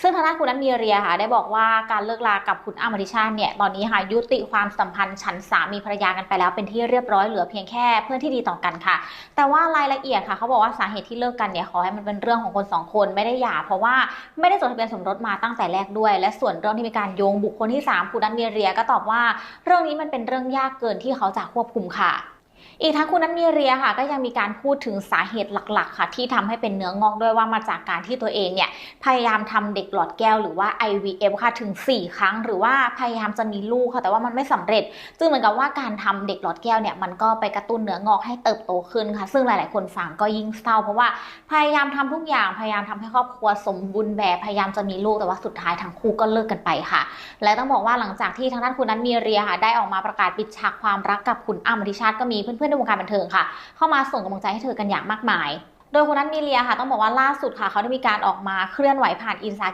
ซึ่งทางด้านคุณนัทมีเรียค่ะได้บอกว่าการเลิกลากับคุณอ้ำอธิชาติเนี่ยตอนนี้ค่ะยุติความสัมพันธ์ฉันสามีภรรยากันไปแล้วเป็นที่เรียบร้อยเหลือเพียงแค่เพื่อนที่ดีต่อกันค่ะ แต่ว่ารายละเอียดค่ะเขาบอกว่าสาเหตุที่เลิกกันเนี่ยขอให้มันเป็นเรื่องของคนสองคนไม่ได้หย่าเพราะว่าไม่ได้จดทะเบียนสมรสมาตั้งแต่แรกด้วย และส่วนเรื่องที่มีการโยงบุคคลที่สามคุณนัทมีเรียก็ตอบว่า เรื่องนี้มันเป็นเรื่องยากเกินที่เขาจะควบคุมค่ะ อีกทั้งคุณนัทมีเรียค่ะ ก็ยังมีการพูดถึงสาเหตุหลักๆ ค่ะ ที่ทำให้เป็นเนื้องอกด้วยว่ามาจากการที่ตัวเองเนี่ยพยายามทำเด็กหลอดแก้วหรือว่า IVF ค่ะถึง 4 ครั้ง หรือว่าพยายามจะมีลูกค่ะแต่ว่ามันไม่สำเร็จ ซึ่งเหมือนกับว่าการทำเด็กหลอดแก้วเนี่ยมันก็ไปกระตุ้นเนื้องอกให้เติบโตขึ้นค่ะ ซึ่งหลาย ๆ คนฟังก็ยิ่งเศร้าเพราะว่าพยายามทำทุกอย่างพยายามทำให้ครอบครัวสมบูรณ์แบบพยายามจะมีลูกแต่ว่าสุดท้ายทั้งคู่ก็เลิกกันไปค่ะ และต้องบอกว่าหลังจากที่ทางด้านคุณนัทมีเรียค่ะได้ออกมาประกาศปิดฉากความรักกับคุณอ้ำอธิชาติก็มีเพื่อนๆในวงการบันเทิงค่ะ เข้ามาส่งกำลังใจให้เธอกันอย่างมากมาย โดยคุณนัทมีเรียค่ะ ต้องบอกว่าล่าสุดค่ะ เขาได้มีการออกมาเคลื่อนไหวผ่านอินสตา